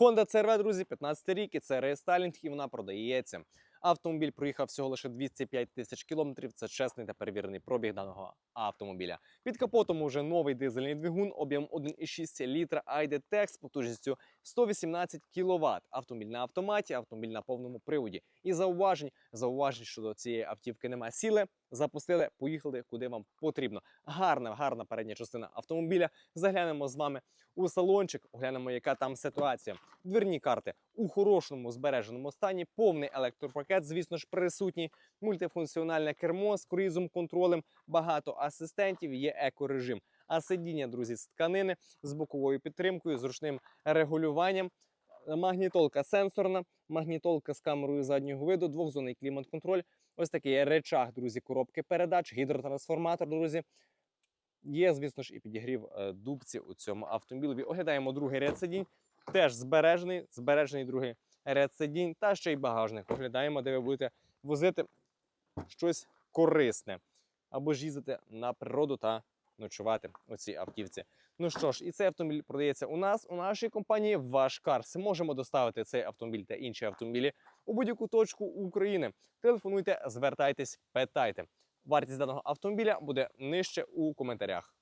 Honda CRV, друзі, 15 рік, і це рестайлінг, і вона продається. Автомобіль проїхав всього лише 205 тисяч кілометрів. Це чесний та перевірений пробіг даного автомобіля. Під капотом уже новий дизельний двигун, об'єм 1,6 літра ID-Tech з потужністю 118 кВт. Автомобіль на автоматі, автомобіль на повному приводі. І зауважень, зауважень щодо цієї автівки немає. Сіли, запустили, поїхали куди вам потрібно. Гарна, гарна передня частина автомобіля. Заглянемо з вами у салончик, оглянемо, яка там ситуація. Двірні карти у хорошому збереженому стані, повний електропакет, звісно ж, присутній, мультифункціональне кермо з круїзом контролем, багато асистентів, є екорежим. А сидіння, друзі, з тканини з боковою підтримкою, з ручним регулюванням. Магнітолка сенсорна, магнітолка з камерою заднього виду, двохзонний клімат-контроль. Ось такий речах, друзі, коробки передач, гідротрансформатор, друзі. Є, звісно ж, і підігрів е, дубці у цьому автомобілі. Оглядаємо другий ряд сидінь. Теж збережений, збережений другий ряд та ще й багажник. Оглядаємо, де ви будете возити щось корисне. Або ж їздити на природу та ночувати у цій автівці. Ну що ж, і цей автомобіль продається у нас, у нашій компанії Вашкарс. Можемо доставити цей автомобіль та інші автомобілі у будь-яку точку України. Телефонуйте, звертайтесь, питайте. Вартість даного автомобіля буде нижче у коментарях.